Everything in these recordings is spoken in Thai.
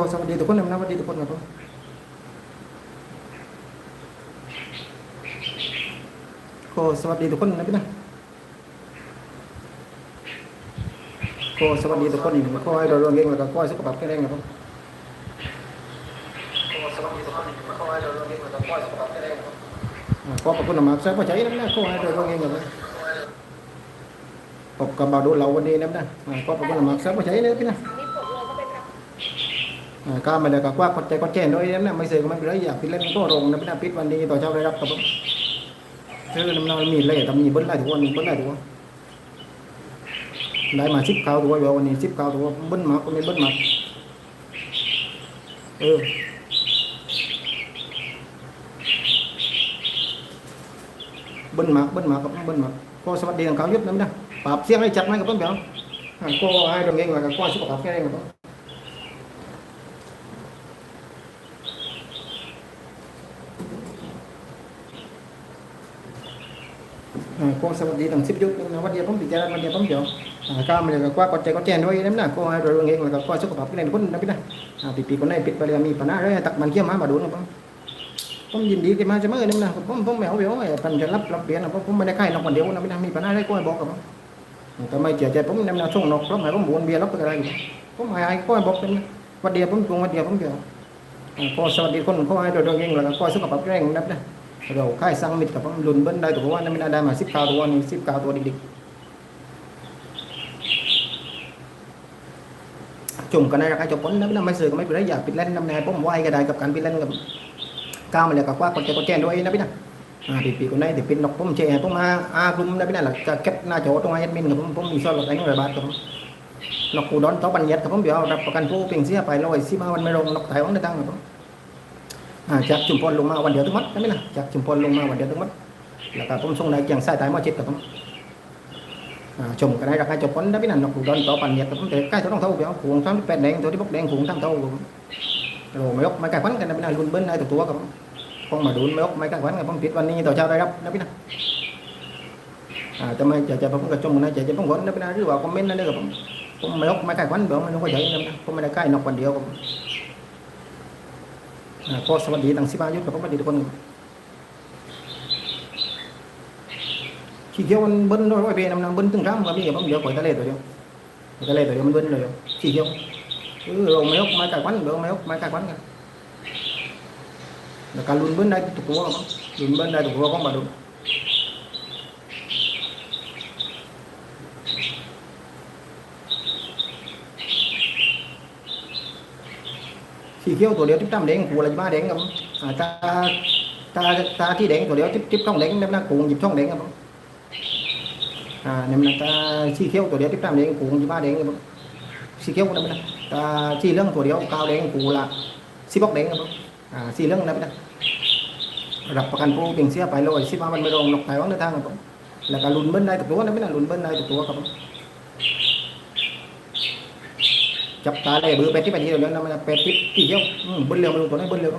อสวัสดีทุกคนนะสวัสดีทุกคนครับผมขอสวัสดีทุกคนนะพี่นะขอสวัสดีทุกคนขอให้เราเรื่องเก่งแล้วก็ขอให้สุขภาพแข็งแรงครับผมขอสวัสดีทุกคนขอให้เราเรื่องเก่งแล้วก็ขอให้สุขภาพแข็งแรงครับผมอ่าขอบพระคุณมากๆใส่พอใจนะพี่นะขอให้เราเรื่องเก่งครับผมพบกับบาวดูเราวันนี้นะพี่นะอ่าขอบพระคุณมากๆใส่พอใจนะพี่นะ ก็มาเลยก็ว่าคนใจคนแก่ด้วยนะไม่เสือก็ไม่เป็นไรอยากไปเล่นก็ลงนะพี่นาปิดวันนี้ต่อเช้าได้รับครับผมคือน้ำนมีเล่ทำมีเบิ้ลไล่ตัวนี้เบิ้ลไล่ตัวได้มาสิบข้าวตัวเดียววันนี้สิบข้าวตัวเบิ้ลมากก็ไม่เบิ้ลมากเออบิ้ลมาเบิ้ลมากับเบิ้ลมาก็สวัสดีทางเขายุบนะพี่นนะปราบเสียงให้จัดไหมกับเบิ้ลเบียวก็ให้ตรงเองแล้วก็สุขภาพแข็งแรงครับผมอ่าก็สวัสดีทั้งสิบยุคนะวันเดียวผมติดใจวันเดียวผมเดียวอ่าก็มาเลยก็กว่าก็ใจก็แจ้งด้วยนะนะก็ให้เราเรื่องเองแล้วก็ก็สุขภาพแข็งแรงทุกคนนะพี่นะอ่าปีปีคนไหนปิดไปเลยมีปัญหาอะไรตักมันเขี้ยวมามาดูนะผมผมยินดีที่มาเสมอนะนะผมผมแมวเบี้ยวไอ้ปันจะรับรับเปลี่ยนนะผมผมไม่ได้ใกล้นอกคนเดียวนะพี่นะมีปัญหาอะไรก็ให้บอกกับผมแต่ไม่เจียใจผมนะนะช่วงนอกรับหมายผมบวนเบียร์รับไปอะไรผมหายก็ให้บอกเป็นวันเดียวผมตรงวันเดียวผมเดียวก็สวัสดีคนก็ให้ราเรื่องเองแล้วก็สุขภาพแข็งแรงนะพี่นะ เราค่ายสร้างมิตรกับผมลุนเบิ้ลได้ตัวว่านั่นไม่ได้ได้มาสิบเก้าตัวนี่สิบเก้าตัวดิกๆจุ่มกันในราคาจบผลนะไม่น่าไม่ซื้อก็ไม่เป็นไรอย่าปิดเล่นน้ำแน่ผมไหวก็ได้กับการปิดเล่นกับก้าวมาเลยกับว่าคนใจคนแจ้งด้วยนะพี่นะอ่าปีปีคนไหนที่เป็นนกผมเชียร์ผมมาอากลุ่มนะพี่นะหลักจะเก็บหน้าจอตรงไอ้แอดมินกับผมผมมีซ่อนหลักไอ้หน่วยบาทกับผมนกกูดอนเจ้าปัญญากับผมเดี๋ยวรับประกันผู้เพียงเสียไปร้อยสิบห้าวันไม่ลงนกไทยวันได้ตั้งกับผม จากชุมพรลงมาวันเดียวทั้งหมดใช่ไหมล่ะจากชุมพรลงมาวันเดียวทั้งหมดแล้วก็ผมส่งในเกียงสายตายมาเจิตกับผมชมกันได้ราคาจบผลได้พี่นันนกหูดอนต่อปันเนี่ยกับผมแต่ใกล้ตัวต้องเท่าเดียวขวงทั้งแปดแดงตัวที่บกแดงขวงทั้งเท่าผมโอ้ไม่ยกไม่ไก่พันกันนะพี่นันรุนเบิ้ลได้ตัวตัวกับผมคงมาดูไม่ยกไม่ไก่พันกับผมปิดวันนี้ต่อเช้าได้รับนะพี่นันจะไม่จะจะผมก็ชมนะจะจะผมกดนะพี่นันหรือว่าคอมเมนต์นั่นเลยกับผมผมไม่ยกไม่ไก่พันเดี๋ยวมันก็ใหญ่นะผมไม่ได้ใกล้นกวันเดียวกับผม ก็สวัสดีทั้งสิบายุทธกับผมสวัสดีทุกคนขี้เกียวมันเบิ้ลร้อยเป็นน้ำน้ำเบิ้ลตึงร้ำกับมีผมเดี๋ยวปล่อยทะเลตัวเดียวปล่อยทะเลตัวเดียวมันเบิ้ลเลยขี้เกียวเออเราไม่ยกไม้กายวันเดี๋ยวไม่ยกไม้กายวันกันแล้วการลุ้นเบิ้ลได้ถูกตัวมั้งลุ้นเบิ้ลได้ถูกตัวก็มาดู สีเขียวตัวเดียวทิพตั้มแดงหูอะไรมาแดงครับตาตาตาที่แดงตัวเดียวทิพทิพต้องแดงน้ำหนักกูหยิบท้องแดงครับน้ำหนักตาสีเขียวตัวเดียวทิพตั้มแดงหูอะไรมาแดงครับสีเขียวนั่นนะตาสีเรื่องตัวเดียวกาวแดงหูละสีบอกแดงครับสีเรื่องนั่นนะรับประกันผู้เปลี่ยนเสียไปเลยสิบห้ามันไม่ลงหลอกไต้หวันในทางครับแล้วก็ลุนเบิ้ลได้ตัวนั้นไม่น่าลุนเบิ้ลได้ตัวครับผม จับตาเลยเบอร์เป็ดที่ไปที่เดียวนะมันเป็ดที่ที่เดียวอืมเบิ้ลเร็วมาดูตัวนี้เบิ้ลเร็วบ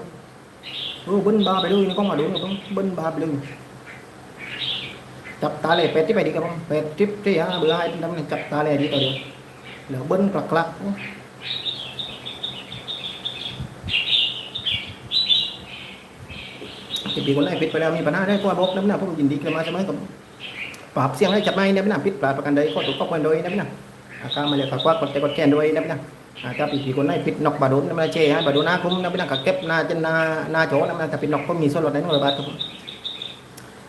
โอ้เบิ้ลบาไปดูนี่ก็มาดูครับผมเบิ้ลบาไปดูจับตาเลยเป็ดที่ไปดีครับผมเป็ดทิปที่ฮะเบื่อให้ทำนี่จับตาเลยดีตัวเดียวแล้วเบิ้ลกลักกลักจะปีคนแรกปิดไปแล้วมีปัญหาได้ก็บอกน้ำหนักผมยินดีกันมาใช่ไหมครับปราบเสียงให้จับไม่น้ำหนักปิดปราบประกันใดก็ถูกต้องกันโดยน้ำหนักอาการมาเลยฝากว่ากดใจกดแกนโดยน้ำหนักอา การปีปีคนแรกปิดนกบาดุนน้ำหนักเจฮะบาดนนาคุ้มน้ำหนักกับเก็บนาจนนานาโจน้ำหนักแต่ปิดนกก็มีส่วนลดได้หน่อยบาทครับผม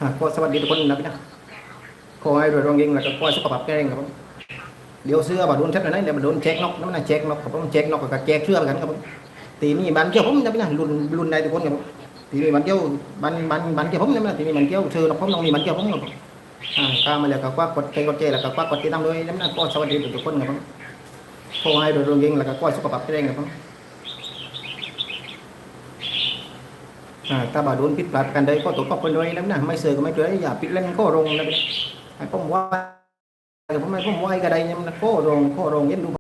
อ่าก็สวัสดีทุกคนนะพี่นะขอให้รวยรองยิงแล้วก็ขอสุขภาพแข็งแรงครับผมเดี๋ยวเสื้อบาดโดนเช็ดหน่อยนะเดี๋ยวบาดโดนเช็คนกน้ำหนักเช็คนกครับผมเช็คนกกับแจกเสื้อกันครับผมตีนี่บันเกี่ยวผมนะพี่นะรุนรุนใดทุกคนครับผมตีนี่บันเกี่ยวบันบันบันเกี่ยวผมนะพี่นะตีนี่บันเกี่ยวเสื้อนกผมต้องมีบันเกี่ยวผมครับผมอ่าข้ามาแล้วก็ควักกดใจกดเจแล้วก็ควักกดติดตามด้วยน้ำหนักก็สวัสดีทุกคนครับผม ขอให้รวยรงยิงแล้วก็ขอให้สุขภาพแข็งแรงครับผมอ่าถ้าบาดโดนผิดพลาดกันใดก็ตกก็คนด้วยน้ำหนักไม่เสือก็ไม่เจออย่าปิดเล่นก็ลงนะพี่ไอ้ผมว่าผมไม่ผมว่าก็ได้ยังนโคโรงโคโรงย็นดู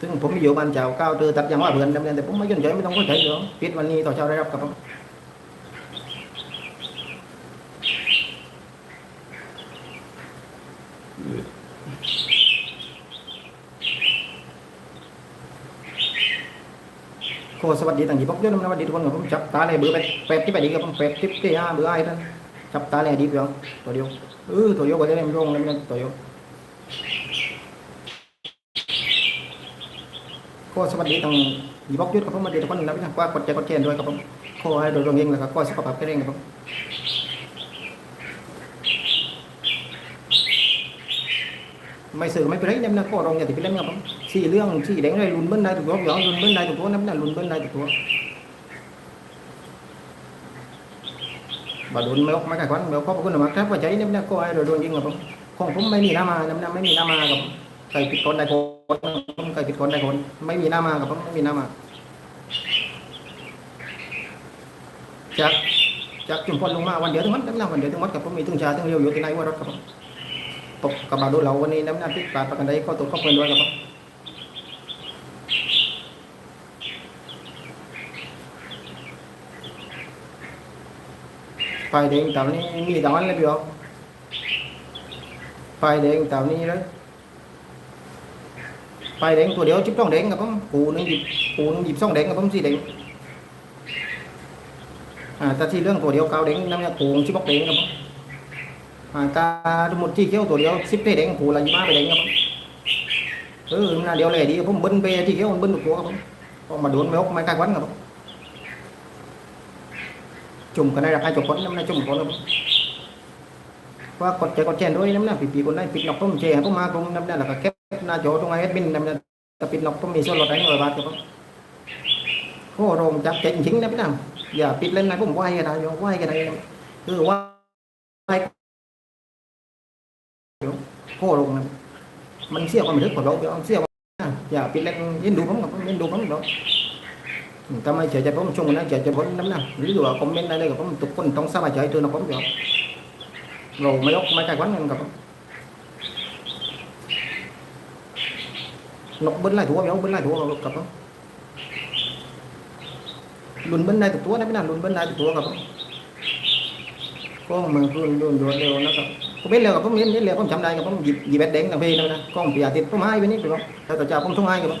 ถึงผมอยู่บ้านเจ้าก้าวเตือตัดยังว่าเพื่อนดำเนินแต่ผมไม่ยนใจไม่ต้องเข้าใจหรอกปิดวันนี้ต่อเช้าได้รับกับผม ก็สวัสดีต่างยี่ปกยศน้ำสวัสดีทุกคนครับผมจับตาเลยเบอร์แปดแปดที่แปดดีครับผมแปดที่ที่ห้าเบอร์ไอ้นั่นจับตาเลยดีเพียงตัวเดียวเออตัวเดียวก็ได้เล่นร่งเล่นตัวเดียวก็สวัสดีต่างยี่ปกยศครับผมมาดีทุกคนนะพี่นะว่ากดใจกดแชร์ด้วยครับผมขอให้โดยรวมเองแล้วก็สุขภาพแข็งแรงครับผมไม่สื่อไม่เป็นไรเนี่ยนะก็รองอย่าติดไปเล่นครับผม สี่เรื่องสี่แดงเลยลุนเบิ้ลได้ถูกต้องหยองลุนเบิ้ลได้ถูกต้องนั่นน่ะลุนเบิ้ลได้ถูกต้องบาดุนไม่ออกมากันเดี๋ยวขอบคุณมากครับว่าใจเนี่ยนก็ให้โดยรวมจริงครับผมของผมไม่มีหน้ามาน้ำหน้าไม่มีหน้ามาครับใครผิดคนใดคนผมใครผิดคนใดคน ไม่มีหน้ามาครับผมไม่มีหน้ามาจากจากจุมพลลงมาวันเดียวทั้งหมดน้ำหน้าวันเดียวทั้งหมดครับผมมีตึงชาตึงเรียวอยู่ที่ไหนว่ารถครับผมตกกับบาดูเราวันนี้น้ำหน้าพิกาดประกันใดก็ตกข้อเพื่อนด้วยครับ ไฟแดงตามนี้มีตามนั้นเลยพี่อ๋อไฟแดงตามนี้เลยไฟแดงตัวเดียวจิบต้องแดงกับผมปูนึงหยิบปูนหยิบส่องแดงกับผมสีแดงอ่าตาที่เรื่องตัวเดียวเกาแดงน้ำยาปูชิบอกแดงกับผมอ่าตาทั้งหมดที่เขี้ยวตัวเดียวสิบได้แดงปูละยี่มาไปแดงกับผมเออหน้าเดียวเลยดีผมเบิ้ลไปที่เขี้ยวมันเบิ้ลตัวกับผมพอมาโดนไม่ออกไม่กล้าวันกับผม à, ta một chi kéo tổ điếu ship tê đánh phủ là gì má phải đánh không ừ là điều này đi không bên về chi kéo bên được của không còn mà đốn mấy ốc mấy cái quán không chùm cái này là hai chục con năm nay chùm con không qua cột chạy cột chèn đôi năm nay bị bị con này bị nọc không chè không ma không năm nay là cái kép na chỗ trong ai hết bên năm nay tập bị nọc không bị số lọt đánh rồi bát không có rồi chắc chạy chính đấy biết nào giờ bị lên này cũng quay cái này quay cái này cứ quay โค้ลงนะมันเสียความรู้สึกของเราเสียว่าอย่าไปเล่นยินดูผมกับผมยินดูผมเรา ทำไมเฉยใจผมช่วงนั้นเฉยใจผมน้ำหนักหรือว่าคอมเมนต์ได้เลยกับผมทุกคนต้องสบายใจตัวนะผมอยู่เราไม่ยกไม่ใจวันกันกับผมนกบินไล่ถั่วเดี๋ยวบินไล่ถั่วกับผมลุนบินได้ตัวตัวนไม่นานลุนบินได้ตัวตัวกับผมก็มันคือโดนโดนเร็วนะครับผม biết là ผมเห็นนี่เลยผมจำได้กับผมหยิบหยิบแบตแดงนะพี่นะก็ผมเปียติดผมให้ไปนี่ไปบ่แต่ต่อจากผมส่งให้กับผม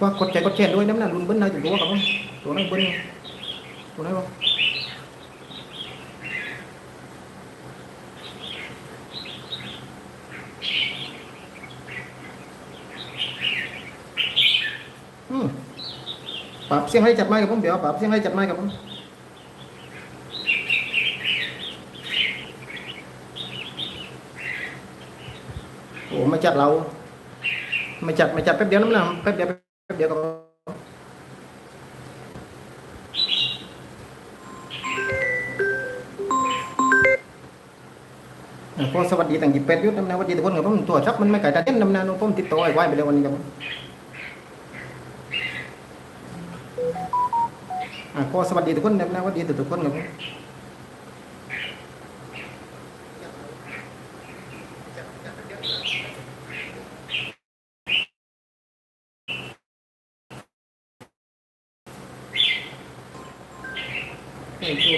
ว่าตัวนั้นบึ้นเหล่าไปดูลงตัวนั้นบึ้นเนาะตอบเสียงให้ชัดไหมกับผมเดี๋ยวว่ากดใจกดแชร์ด้วยน้ำหนักรุนเบิ้ลได้ถึงตัวกับผมตัวนั้นเบิ้ลตัวนั้นบ่อืมปรับเสียงให้จัดไม้กับผมเดี๋ยวปรับเสียงให้จัดไม้กับผมโอ้ไม่จัดเรา ไม่จัดไม่จัดแป๊บเดียวน้ำหนักแป๊บเดียว เดียวก็พอสวัสดีต่างจิตเป็ดยุทธนำนาวัดดีทุกคนกับผมตัวชับมันไม่ไก่ตาเต้นน้ำหนาผมติดต่อไอ้ไว้ไปเลยวันนี้ครับอ่าพอสวัสดีทุกคนนำนาวัดดีทุกคนกับผม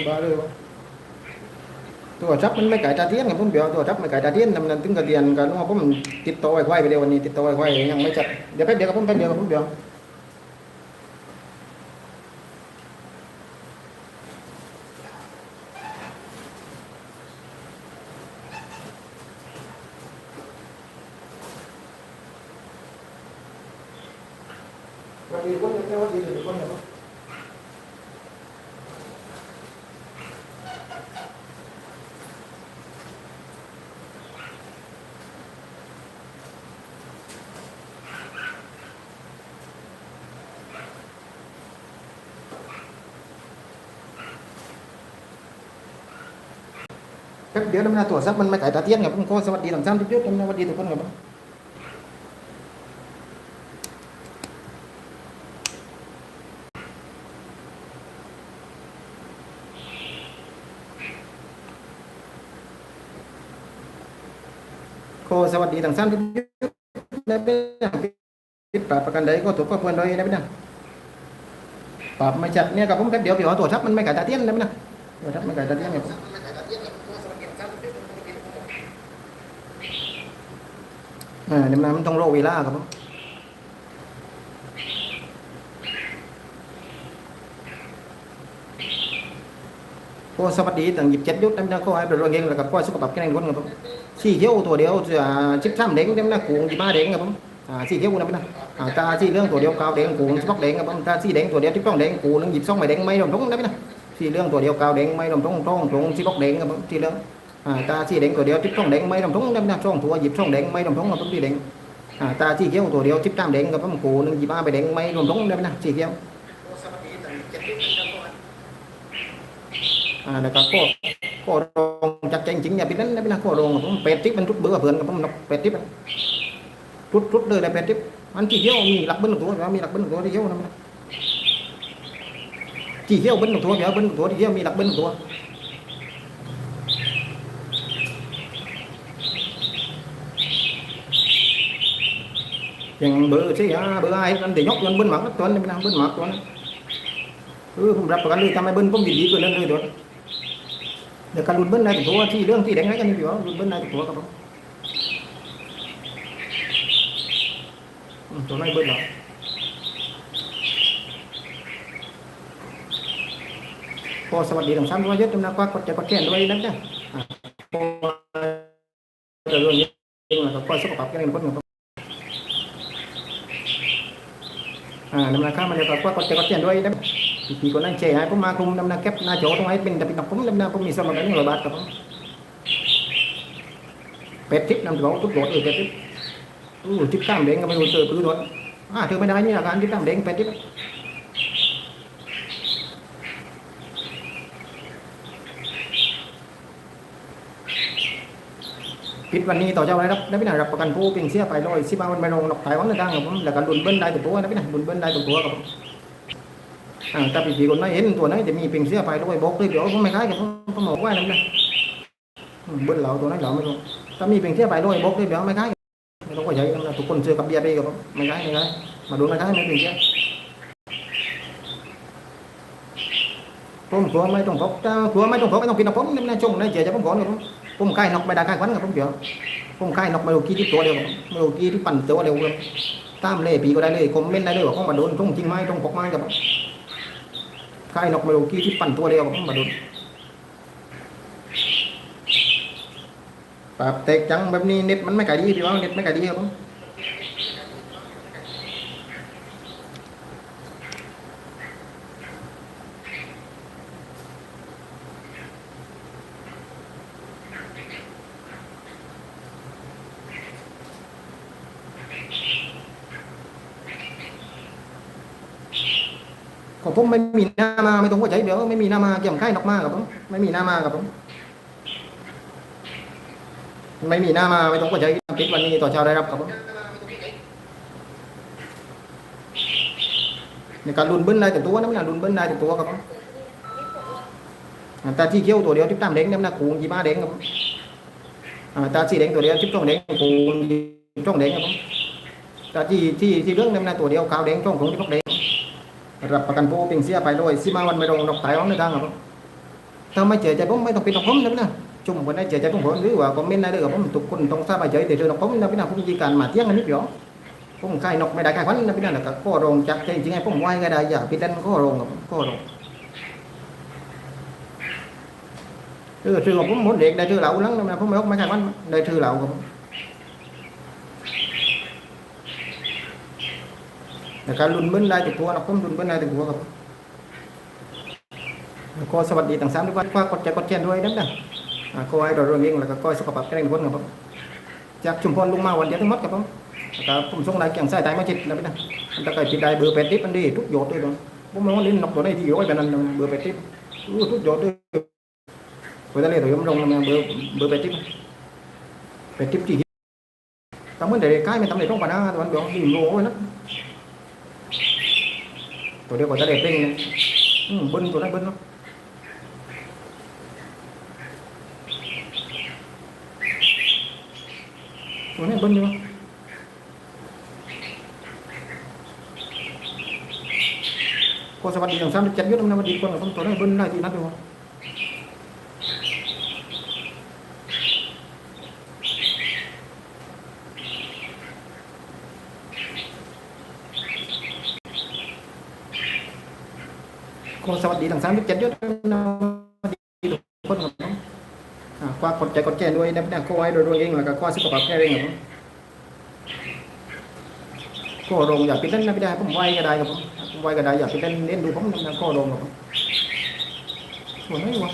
บ้าเลยวะตัวชับมันไม่ไก่ตาเทียนกับผมเดี๋ยวตัวชับไม่ไก่ตาเทียนนำนั้นถึงกระเดียนกันว่าผมติดต่อไอ้ควายไปเดียววันนี้ติดต่อไอ้ควายยังไม่จัดเดี๋ยวแป๊บเดียวกับผมแป๊บเดียวกับผมเดี๋ยว เดี๋ยวเราวมัเอาโทรศัพท์มันไมาต่ายตาเตี้ยนกับผมก็สวัสดีทั้งสามที่ยุทธ์สวัสดีทุกคนไงบผมโคสวัสดีทั้งสามที่ยุทธ์ได้เป็นปิดปากประกันใดก็ถูกก็ควรโดยในเป็นปรัไม่จัดเนี่ยกับผมแป๊บเดี๋ยวเดี๋ยวตัวทับมันไม่ขายตาเตี้ยนแล้วนะตัวทับไม่ขายตาเตี้ยนไง อ่าเดี๋ยวมันต้องโรเวลาครับผมก็สวัสดีตั้งหยิบเจ็ดยุทธ์นั่นนะก็ให้เป็นรองเองแล้วกับก็สุขภาพแข็งแรงคนครับผมสีเขียวตัวเดียวจะชิบซ้ำเด้งนั่นนะกูจีบ้าเด้งครับผมอ่าสีเขียวนั่นนะอ่าตาสีเรื่องตัวเดียวกาวเด้งกูชิบล็อกเด้งครับผมตาสีเด้งตัวเดียวชิบต้องเด้งกูนึงหยิบซ่องไปเด้งไม่ลงทุ่งนั่นนะสีเรื่องตัวเดียวกาวเด้งไม่ลงทุ่งทุ่งทุ่งชิบล็อกเด้งครับผมสีเรื่อง ตาสีเด้งตัวเดียวชิบต้องเด้งไม่ลงทุ่งนั่นนะช่องตัวหยิบช่องเด้งไม่ลงทุ่งครับผมสีเด้งตาสีเขียวตัวเดียวชิบตามเด้งครับผมกูนึงหยิบบ้าไปเด้งไม่ลงทุ่งนั่นนะสีเขียวอ่าแล้วก็ก็ก็รองจัดแจงจริงอย่าไปนั้นนะพี่นะก็รองผมเป็ดทิพย์มันทุดเบื่อเพื่อนกับผมนกเป็ดทิพย์ทุดทุดเลยแต่เป็ดทิพย์มันที่เที่ยวมีหลักบิ้ลตัวเดี๋ยวมีหลักเบิ้ลตัวที่เที่ยวนะที่เที่ยวเบิ้ลตัวเดี๋ยวเบิ้ลตัวที่เที่ยวมีหลักเบิ้ลตัว อย่างเบอร์ใช่ฮะเบอร์ไอ้นั่นเดียวยกเงินบิ้ลหมักตัวนั้นนะเบิ้ลหมักตัวนั้นเออผมรับประกันเลยทำให้เบิ้ลผมดีดีกว่านั้นเลยตัวเดี๋ยวการรุนเบิ้ลในตัวที่เรื่องที่แดงไหนกันนี่พี่ว่ารุนเบิ้ลในตัวครับผมตัวไม่เบิ้ลหรอกพอสวัสดีทั้งสามร้อยยศจำนวนกว่ากดใจกดแก่นด้วยนั่นจ้ะอ่าพอจะเรื่องนี้เองนะครับก็สุขภาพแข็งแรงคนครับอ่า นำนาข้ามาเลยครับว่ากดใจกดแก่นด้วยนะพี่คนนั้นเชให้ผมมาคุมนำนาแคปนาโจอตรงให้เป็นแต่เป็นผมนำนาผมมีสมบัติหนึ่งร้อยบาทกับผมเป็ดทิพย์นำตัวทุกโดดเออเป็ดทิพย์อู้ทิพย์ตั้งเด้งก็ไม่รู้เจอปืนโดดอ่าเธอไม่ได้นี่อาการทิพย์ตั้งเด้งเป็ดทิพย์ ปิดวันนี้ต่อเจ้าอะไรครับได้ไม่ได้รับประกันผู้เพียงเสียไปร้อยสิบห้าวันไปลงนกไทยวันในทางครับผมแล้วก็ดุนเบิ้ลได้ตัวนะพี่นะดุนเบิ้ลได้ตัวครับผมอ่าถ้าพี่พี่คนไหนเห็นตัวไหนจะมีเพียงเสียไปด้วยบอกเลยเดี๋ยวผมไม่ขายกับผมผมบอกไว้นั่นนะเบิ้ลเหล่าตัวนั้นเหล่าไม่รู้ถ้ามีเพียงเสียไปด้วยบอกเลยเดี๋ยวไม่ขายไม่ต้องก็ใหญ่นะทุกคนเชื่อกับเบียร์ไปกับผมไม่ขายไม่ขายมาดูไม่ขายไม่เพียงเสียผมกลัวไม่ต้องพกถ้ากลัวไม่ต้องพกไม่ต้องกินนะผมนี่นะชงนะเจ๊จะผมก่อนกับผม ผมขายนกไม่ได้ขายควันกับผมเดียวผมขายนกไม่รู้กี่ที่ตัวเดียวไม่รู้กี่ที่ปั่นตัวเดียวเลยตามเลยปีก็ได้เลยคอมเมนต์ได้เลยว่าข้องมาโดนทุ่งจริงไหมต้องปกไม้กับผมค่นกมาโลกี้ที่ปั่นตัวเดียวผมมาโดนปรับแตกจังแบบนี้เน็ตมันไม่ไกลดีพี่ว่าเน็ตไม่ไกลดีครับผม ของผมไม่มีหน้ามาไม่ต้องหัวใจเดี๋ยวไม่มีหน้ามาเกี่ยมค่ายนกมากับผมไม่มีหน้ามากับผมไม่มีหน้ามาไม่ต้องหัวใจปิดวันนี้ต่อเช้าได้รับครับผมในการลุนเบิ้ลได้แต่ตัวนั่นนะลุนเบิ้ลได้แต่ตัวครับผมอ่าตาที่เขี้ยวตัวเดียวทิพตามเด้งนั่นนะคูณยี่บ้าเด้งครับผมอ่าตาสีแดงตัวเดียวทิพช่องเด้งคูณช่องเด้งครับผมตาที่ที่ที่เรื่องนั่นนะตัวเดียวขาวเด้งช่องของทิพช่องเด้ง รับประกันผู้เป็นเสียไปด้วยสิมาวันไม่ลงดอกไตร้องในทางครับถ้าไม่เจอใจผมไม่ต้องเป็นดอกผมนะพี่นะจุ่มคนได้เจอใจผมหรือว่าคอมเมนต์ได้เลยกับผมทุกคนต้องทราบใจอแต่เรื่องดอกผมนะพี่นะผมจีการมาเที่ยงกันนิดเดียวผมใครนกไม่ได้ใครพันนะพี่นะแล้วก็ข้อรองจากจริงๆผมไหวก็ได้อย่าพี่เล่นข้อรองกับข้อรองเออถือว่าผมหมดเด็กได้ถือเหล่าลังนะผมไม่ยกไม่ใครพันได้ถือเหล่ากับผมแต่ การลุนเบิ้ลได้ติดตัวนะผมลุนเบิ้ลได้ติดตัวครับก็สวัสดีต่างสามทุกคนฝากกดใจกดแชร์ด้วยนั่นนะก็ให้เราเรื่องเองแล้วก็ก้อยสุขภาพแข็งแรงคนครับผมจากชุมพรลงมาวันเดียวทั้งหมดครับผมแล้วก็ผมส่งได้เกี่ยงสายตายมาจิตนะพี่นะมันตะไคร้ปิดได้เบอร์แปดทิปมันดีทุกโยดด้วยเลยผมมองลิ้นนกตัวไหนที่โยดไปนั่นเบอร์แปดทิปทุกโยดด้วยไปทะเลตัวย้มลงเบอร์เบอร์แปดทิปแปดทิปที่ทำเหมือนเด็กใกล้ไม่ทำในท้องปานาตะวันเดียวดิ่งโง่นะ ตัวเดียวก็จะเด็ดเร่งนะอืมเบิ้ลตัวนั้นเบิ้ลเนาะตัวนี้เบิ้ลอยู่ก็สวัสดีทั้งสามเจ็ดยุทธนะสวัสดีคนกับผมตัวนี้เบิ้ลได้ที่นัดอยู่ ก็สวัสดีทั้งสามเจ็ดยุทธนะสวัดีทุกคนกับผมอ่าควากดใจกดแก่ด้วยนะพี่นะก็ไว้โดยรวมเองแล้วก็ข้อสุขภาแค่เองครับผมก็ลงอยากไปเล่นนะพี่ได้ผมไว้ก็ได้ครับผมไว้ก็ได้อยากไปเล่นเล่นดูผมนะก็ลงครับผมหัวไม่หัว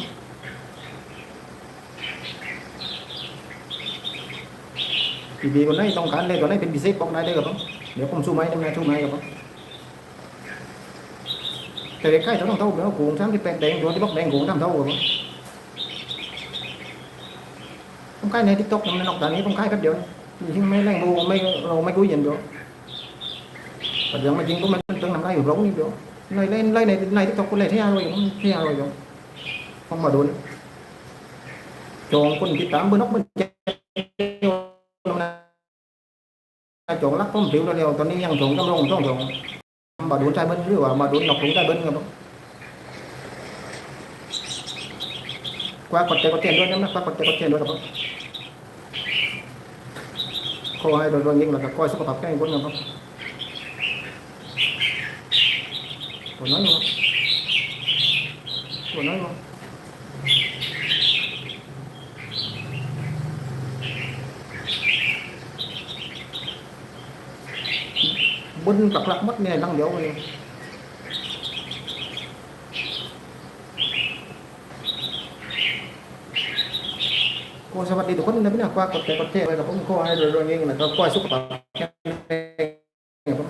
พี่บีคนไหนต้องการเลยตัวไหนเป็นพิเศษบอกได้เลยครับผมเดี๋ยวผมสู้ไหมทำไงสู้ไหมครับผม แต่เด็กใกล้ต้องเท่าเดี๋ยวกูทั้งที่เป็นแดงตัวที่บอกแดงกูทำเท่าครับผมผม cài này tiktok nó nọc đàn ấy ผม cài phép điều nhưng mấy lần đồ mấy đồ mấy cúi nhìn được và giờ mà chính của mình tương nằm đây hiểu rống như được này lên lên này này tiktok có lệ thế rồi cũng thế rồi rồi không mà đồn chọn con cái tám bữa nóc bên chọn lắc có một triệu rồi tao đi nhang chọn trong lòng trong chọn mà đồn trai bên rồi mà đồn nọc cũng trai bên rồi qua quật tay quật tiền ด้วยนะ qua quật tay quật tiền ด้วยครับขอให้โดยรวมยิ่งแล้วก็ก้อยสุขภาพแข็งแรงครับตัวน้อยมั้งตัวน้อ mà đốn trái bân rồi mà đốn ngọc đúng trái bân rồi qua quật cái có tiền luôn em qua quật cái có tiền luôn không? Coi rồi rồi nhưng là coi sắp tập cái anh quân không? Còn nói không? Còn nói không? บนปลักหลักมัดเนี่ยตั้งเดียวเลยก็สวัสดีทุกคนนะพี่นะกว่ากดใจกดแชร์ไว้กับผมก็ให้รวยๆเองนะก็ก้อยสุขภาพแข็งแรงครับ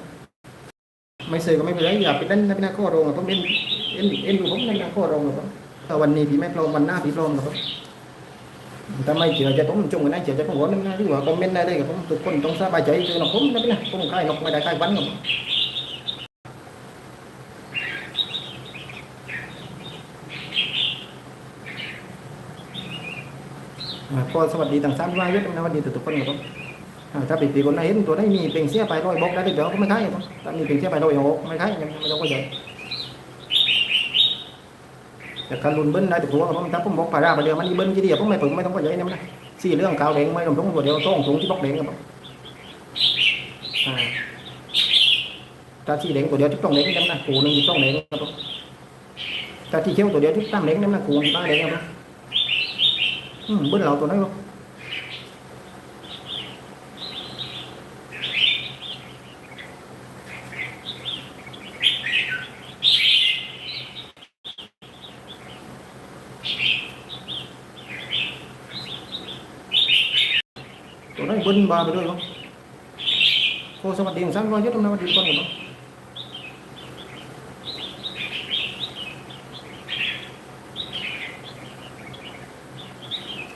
ไม่เสื่อก็ไม่เป็นไรอย่าไปเล่นนะพี่นะก็โรงกับผมเอ็นเอ็นเอ็นดูผมนะพี่นะก็โรงกับผมแต่วันนี้พี่ไม่พร้อมวันหน้าพี่พร้อมกับผม ถ้าไม่เชื่อใจผมจงกันได้เชื่อใจผมหัวนึงนะที่ว่าคอมเมนต์ได้เลยกับผมทุกคนต้องสบายใจคือหนอกผมนะพี่นะผมใครหนอกไม่ได้ใค แต่การลุนเบิ้ลได้แต่ตัวครับผมถ้าผมบอกผ่าราไปเดียวมันนี่เบิ้ลทีเดียวผมไม่ฝึกไม่ต้องก็ใหญ่นะมันสี่เรื่องกาวแดงไม่ต้องทุ่งตัวเดียวต้องถุงที่บอกแดงครับผมถ้าสี่แดงตัวเดียวที่ต้องแดงนั่นนะกูนึงที่ต้องแดงครับผมถ้าที่เขียวตัวเดียวที่ตั้งแดงนั่นนะกูที่ตั้งแดงครับ ผม bên lậu tụi nó luôn tụi nó bên ba bên đôi không cô sao mà tiền sáng qua chứ hôm nay mà tiền con rồi không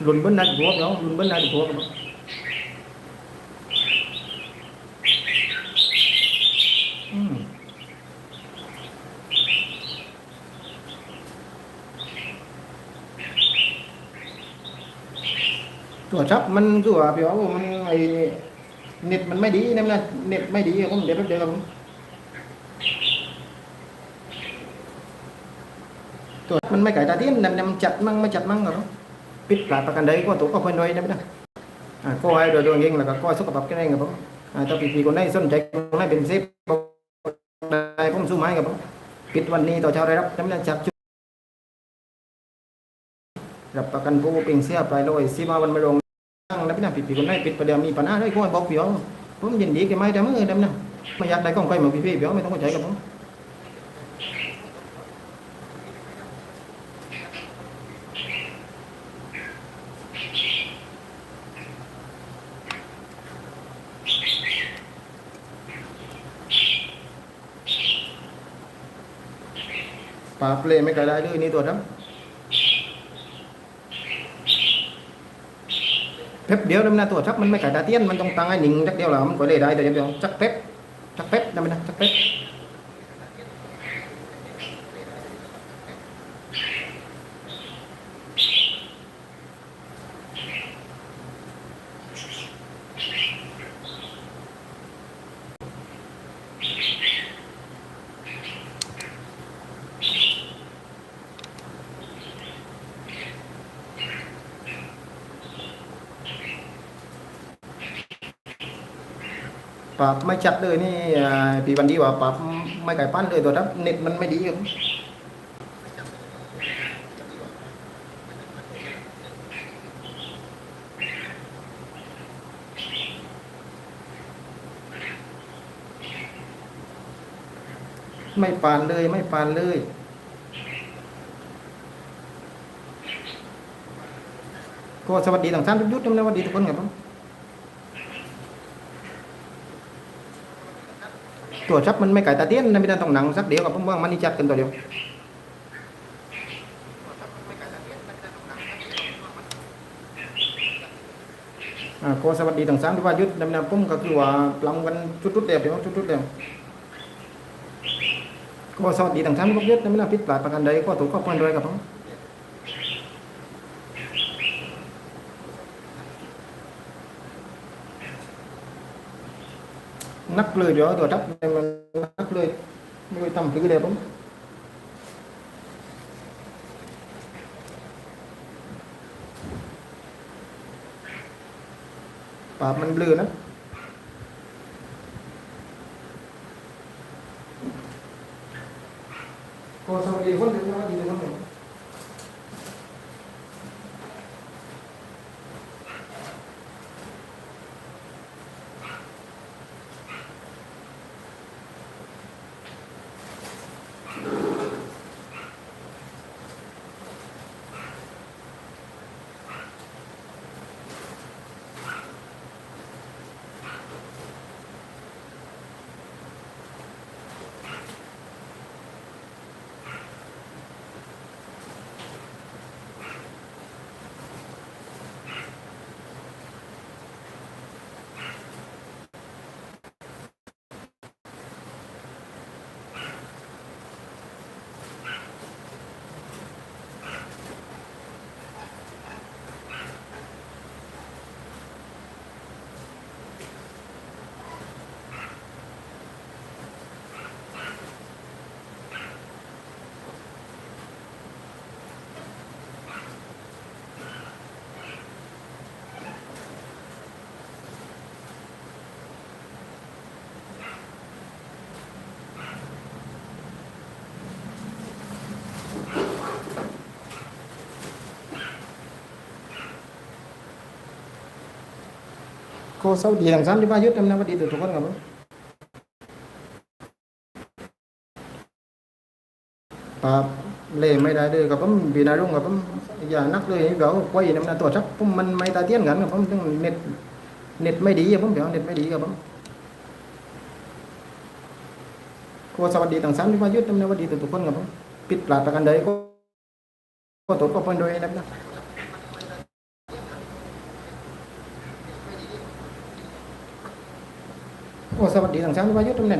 luôn bên này của đó luôn bên này của đó ตัว ชับมันคือว่าพี่ว่ามันไอเน็ตมันไม่ดีนะมันเน็ตไม่ดีผมเดี๋ยวแป๊บเดียวครับตัวมันไม่ไก่ตาเทียมนำนำจัดมั่งไม่จัดมั่งเหรอปิดปลายประกันใดก็ตัวก็เพิ่นด้วยนะพี่นะอ่าก็ให้โดยรวเองแล้วก็ก็สุขภาพแข็งแรงครับผมอ่าถ้าพี่ๆคนไหนสนใจคนไหนเป็นเซฟได้ผมสู้ไม้ครับผมปิดวันนี้ต่อเช้าได้รับจำนวนจับจุดรับประกันผู้เป็นเสียปลายร้อยสิบาวันไม่ลง นะพี่พี่ๆคนไหนปิดประเดี๋ยวมีปัญหาได้ก็ให้บอกพี่อ๋อผมยินดีกับไม้แต่เมื่อเดิมนะไม่อยากได้ก็ค่อยมาพี่ๆพี่อ๋อไม่ต้องเข้าใจกับผมปลาเปลไม่กระได้ด้วยนี่ตัวนั้น พบเดียวนั่นนะตัวชักมันไม่กระได้เตี้ยนมันต้องตั้งไอ้หนิงชักเดียวหรอมันก็เลยได้แต่เดียวชักเพบชักเพบนั่นมันนะชักเพบ ปรับไม่ชัดเลยนี่ปีวันดีว่าปรับไม่ไก่ปั้นเลยตัวทับเน็ตมันไม่ดีครับไม่ปานเลยไม่ปานเลยก็สวัสดีต่างท่านทุกยุทธนะสวัสดีทุกคนครับผม ตัวชับมันไม่ไก่ตาเตี้ยนนะไม่ได้ต้องหนังสักเดียวกับผมว่างมันนี่จัดกันตัวเดียวอ่าก็สวัสดีต่างสามที่ว่ายุทธนะนะผมก็คือว่าปลำกันชุดๆเดียวเดียวชุดๆเดียวก็สวัสดีต่างสามที่ว่ายุทธนะไม่น่าผิดพลาดประการใดก็ถูกก็ควรด้วยครับผม นักเลยเดี๋ยวตัวทับเนี่ยมันนักเลยไคือเดียวผมปามันเบลอนะก็สวัสดีคนหนึ่งนะสวัสดีคนหนึ่งก็สวัสดีทั้งสามที่ว่ายุทธนะสวัสดีทุกคนครับผมปาเล่ไม่ได้เลยครับผมปีนารุ่งครับผมอย่านักเลยเดี๋ยวไว้น้ำหนาตัวชับผมมันไม่ตาเตี้ยนกันครับผมถึงเน็ตเน็ตไม่ดีครับผมเดี๋ยวเน็ตไม่ดีครับผมก็สวัสดีทั้งสามที่ว่ายุทธนะสวัสดีทุกคนครับผมผิดพลาดประการใดก็ก็ตรวจก็เพิ่นโดยนะครับ โอ้สวัสดีทั้งสามที่ว่ายุทธตรงไห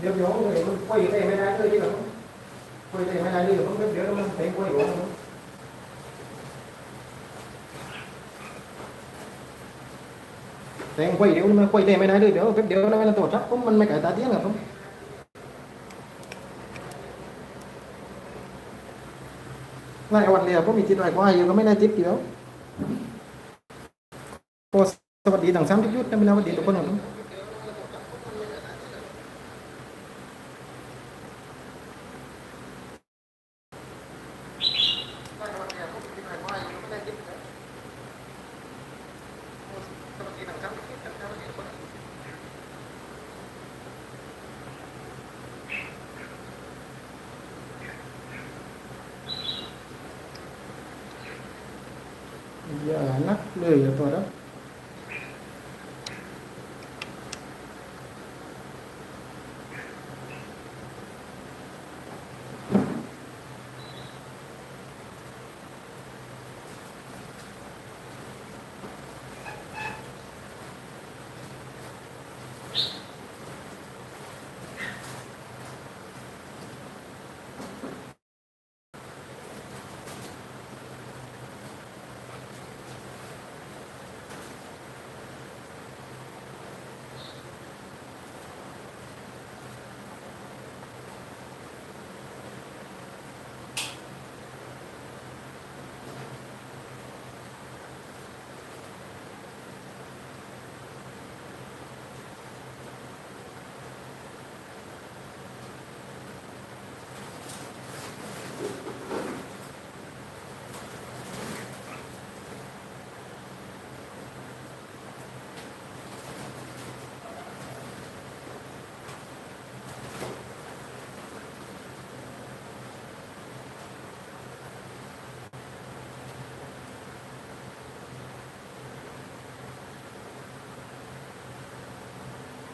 เดี๋ยวผมแต่งกล้วยแป๊บเดี๋ยวเดี๋ยวเดี๋ยวมันคุยได้ไม่ได้เลยที่แบบคุยได้ไม่ได้เลยผมเดี๋ยวมันเตะคุยหัวมันแต่งคุยเดี๋ยวมันคุยได้ไม่ได้เลยเดี๋ยวเดี๋ยวมันตัวจับผมมันไม่ไก่ตาเตี้ยครับผมไล่วันเดียวผมมีจิตไว้ก็ให้อยู่ก็ไม่ได้จิตเดียวโอ้สวัสดีต่างสามทุกยุทธนะเป็นสวัสดีทุกคนครับ